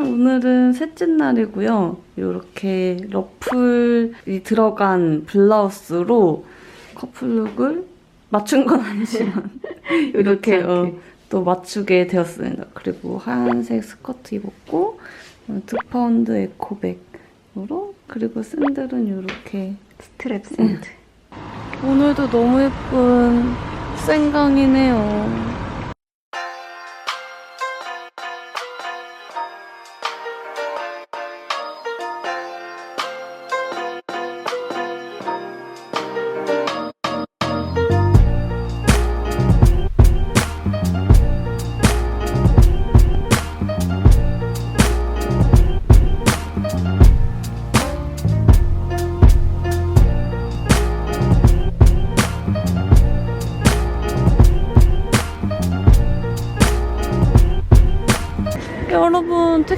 오늘은 셋째 날이고요. 이렇게 러플이 들어간 블라우스로 커플룩을 맞춘 건 아니지만 이렇게 어, 또 맞추게 되었습니다. 그리고 하얀색 스커트 입었고 어, 두 파운드 에코백으로 그리고 샌들은 이렇게 스트랩 샌드. 오늘도 너무 예쁜 생강이네요.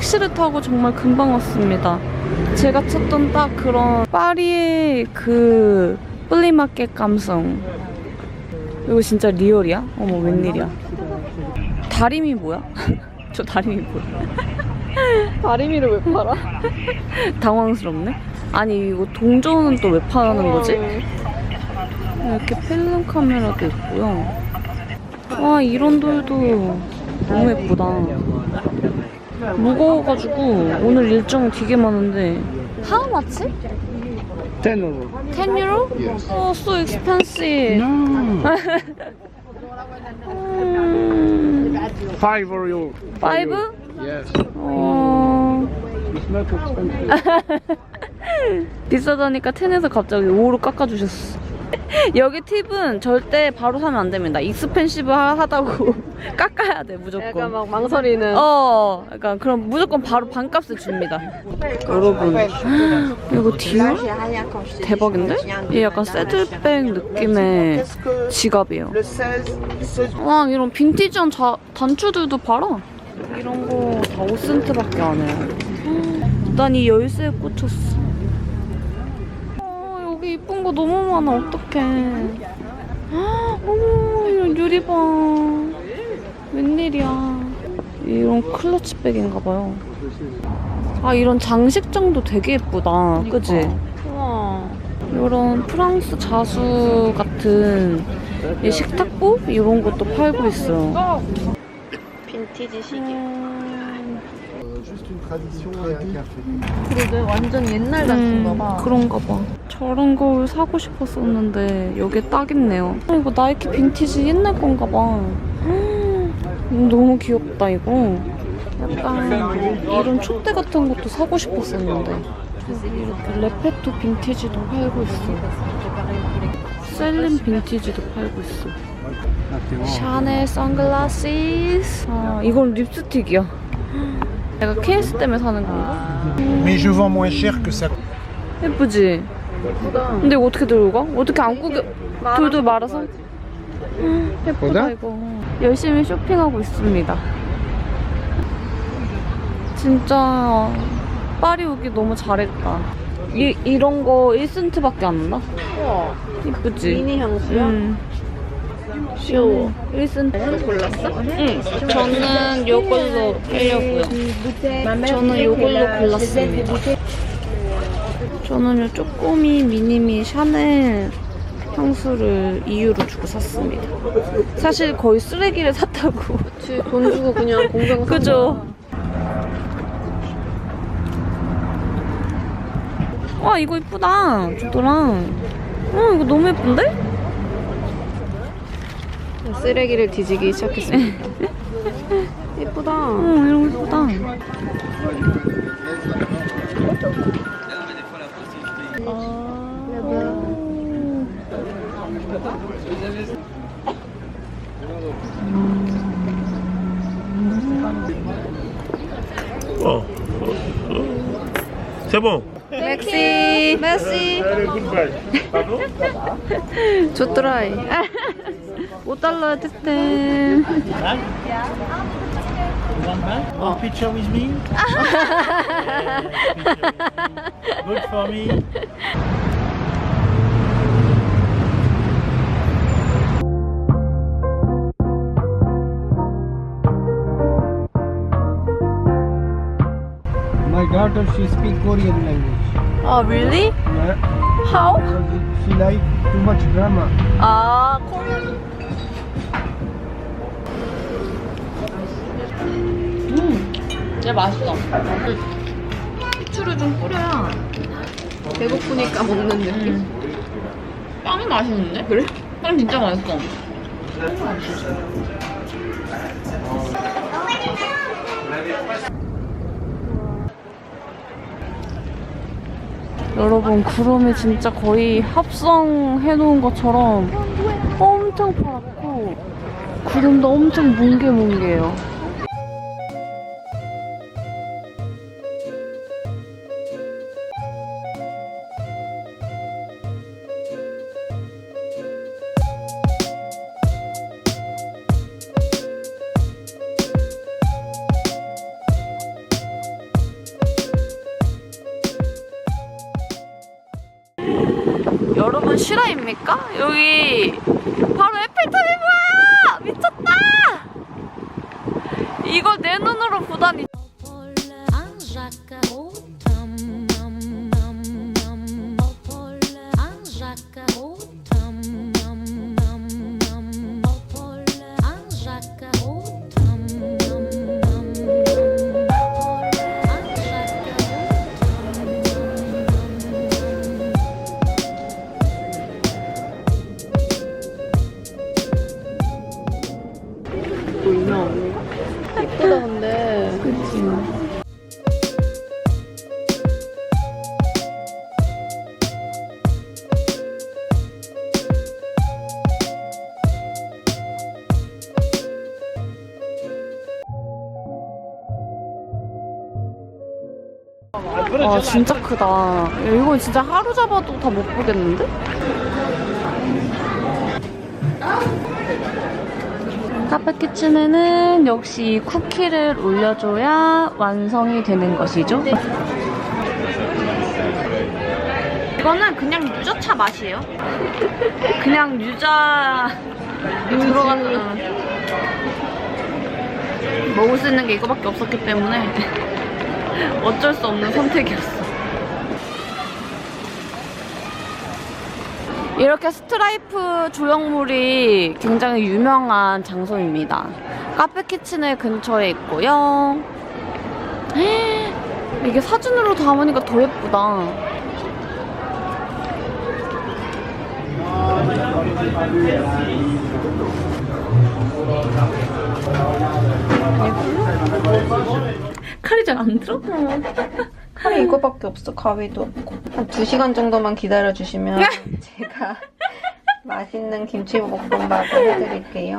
택시를 타고 정말 금방 왔습니다. 제가 찾던 딱 그런 파리의 그 플리마켓 감성. 이거 진짜 리얼이야? 어머 웬일이야? 다림이 뭐야? 저 다림이 뭐야? 다리미를 왜 팔아? 당황스럽네. 아니 이거 동전은 또 왜 파는 거지? 이렇게 필름 카메라도 있고요. 와 이런 돌도 너무 예쁘다. 무거워가지고 오늘 일정이 되게 많은데 How much? 10 euro. 10 euro? Yes. Oh, so expensive. No. 음, 5 euro. five? Yes. 어, It's not expensive. 비싸다니까 10에서 갑자기 5로 깎아주셨어. 여기 팁은 절대 바로 사면 안 됩니다. 익스펜시브 하다고 깎아야 돼 무조건. 약간 막 망설이는. 어, 약간 그럼 무조건 바로 반값을 줍니다. 여러분, 이거 디올? 대박인데? 얘 약간 새들백 느낌의 지갑이에요. 와, 이런 빈티지한 자, 단추들도 팔아. 이런 거 다 5센트밖에 안 해요. 난 이 열쇠에 꽂혔어. 이쁜 거 너무 많아. 어떡해. 어머, 이런 유리방. 웬일이야. 이런 클러치 백인가 봐요. 아, 이런 장식장도 되게 예쁘다. 그지? 우와. 이런 프랑스 자수 같은 이 식탁보? 이런 것도 팔고 있어요. 빈티지 시계. 그러게 완전 옛날 같은가 봐. 음, 그런가 봐. 저런 걸 사고 싶었었는데 여기에 딱 있네요. 어, 이거 나이키 빈티지 옛날 건가 봐. 음, 너무 귀엽다 이거. 약간 이런 촛대 같은 것도 사고 싶었었는데 여기 이렇게 레페토 빈티지도 팔고 있어. 셀린 빈티지도 팔고 있어. 샤넬 선글라시스. 아, 이건 립스틱이야. 내가 케이스 때문에 사는 건가? Mais je vends moins cher que ça. 예쁘지? 근데 이거 어떻게 들고 가? 어떻게 안 꾸겨? 돌돌 말아서? 음, 예쁘다 보자? 이거. 열심히 쇼핑하고 있습니다. 진짜 파리 오기 너무 잘했다. 이, 이런 거 1센트밖에 안 나? 우와. 예쁘지? 미니 향수야? 음. 귀여워. 1센트. 골랐어? 응. 저는 요걸로 하려고요. 저는 요걸로 골랐습니다. 저는 요 쪼꼬미 미니미 샤넬 향수를 2유로 주고 샀습니다. 사실 거의 쓰레기를 샀다고. 그치, 돈 주고 그냥 공장 그죠? 와 이거 이쁘다. 주도랑. 어 이거 너무 예쁜데? 쓰레기를 뒤지기 시작했습니다. 예쁘다. 어 이런 거 예쁘다. Oh. C'est bon. 맥시. 맥시. Goodbye. Pardon 좋더라 이. 5달러에 특템. One picture with me? Good for me. My daughter, she speak Korean language. 아, really? Yeah. How? Because she like too much drama. 아, 코 리안. 얘 맛있어. 후추를 좀 뿌려야 배고프니까 먹는 느낌? 빵이 맛있는데? 그래? 빵 진짜 맛있어. 여러분 구름이 진짜 거의 합성해 놓은 것처럼 엄청 파랗고 구름도 엄청 뭉게뭉게해요. 여러분 실화입니까? 여기 바로 에펠탑이 뭐야! 미쳤다! 이걸 내 눈으로 보다니 아 진짜 크다. 야, 이건 진짜 하루 잡아도 다 못 보겠는데? 카페키친에는 역시 쿠키를 올려줘야 완성이 되는 것이죠. 이거는 그냥 유자차 맛이에요. 그냥 유자 들어가는 먹을 수 있는 게 이거밖에 없었기 때문에 어쩔 수 없는 선택이었어. 이렇게 스트라이프 조형물이 굉장히 유명한 장소입니다. 카페 키친의 근처에 있고요. 이게 사진으로 담으니까 더 예쁘다. 칼이 잘 안 들어? 칼이 이거밖에 없어. 가위도 없고. 한 2시간 정도만 기다려주시면 제가 맛있는 김치볶음밥을 해드릴게요.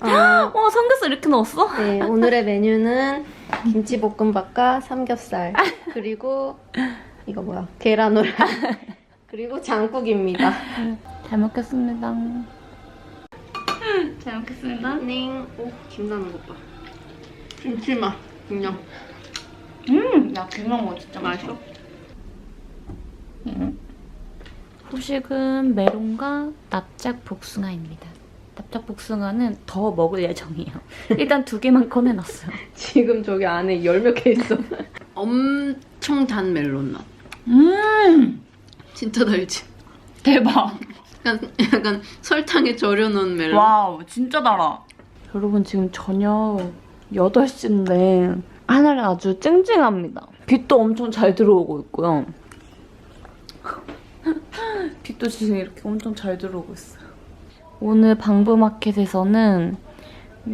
아, 와 삼겹살 이렇게 넣었어? 네, 오늘의 메뉴는 김치볶음밥과 삼겹살 그리고 이거 뭐야 계란후라 그리고 장국입니다. 잘 먹겠습니다. 잘 먹겠습니다. 닝. 오, 김 나는 것 봐. 김치맛 그냥 음, 야 김만 먹어 진짜 맛있어. 후식은 메론과 납작 복숭아입니다. 납작 복숭아는 더 먹을 예정이에요. 일단 두 개만 꺼내놨어요. 지금 저기 안에 열 몇 개 있어. 엄청 단 멜론 맛. 음, 진짜 달지. 대박. 약간, 약간 설탕에 절여놓은 멜론. 와우, 진짜 달아. 여러분 지금 저녁 8시인데 하늘이 아주 쨍쨍합니다. 빛도 엄청 잘 들어오고 있고요. 빛도 지금 이렇게 엄청 잘 들어오고 있어요. 오늘 방부마켓에서는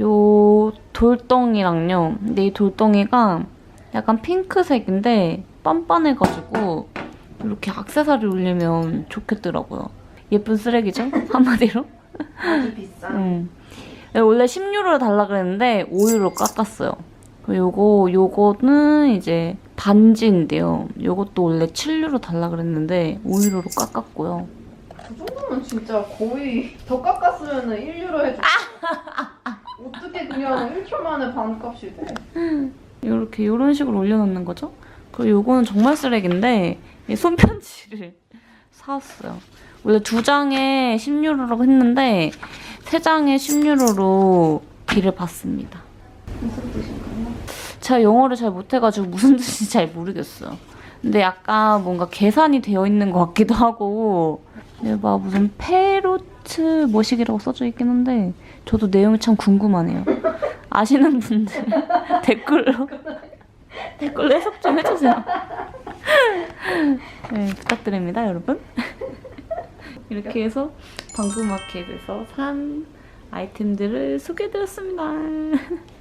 요 돌덩이랑요. 근데 이 돌덩이가 약간 핑크색인데 빤빤해가지고 이렇게 액세서리 올리면 좋겠더라고요. 예쁜 쓰레기죠? 한마디로? 아주 비싸. 음. 원래 10유로 달라 그랬는데 5유로 깎았어요. 요거, 요거는 이제 반지인데요. 요것도 원래 7유로 달라 그랬는데 5유로로 깎았고요. 그 정도면 진짜 거의 더 깎았으면 1유로 해줘. 어떻게 그냥 1초 만에 반값이 돼? 이렇게 이런 식으로 올려놓는 거죠. 그리고 요거는 정말 쓰레기인데 이 손편지를 사왔어요. 원래 두 장에 10유로라고 했는데 세 장에 10유로로 비를 받습니다. 제가 영어를 잘 못해가지고 무슨 뜻인지 잘 모르겠어요. 근데 약간 뭔가 계산이 되어 있는 것 같기도 하고 네, 막 무슨 페로트 뭐식이라고 써져 있긴 한데 저도 내용이 참 궁금하네요. 아시는 분들 댓글로 댓글로 해석 좀 해주세요. 네, 부탁드립니다, 여러분. 이렇게 해서 방구마켓에서 산 아이템들을 소개해드렸습니다.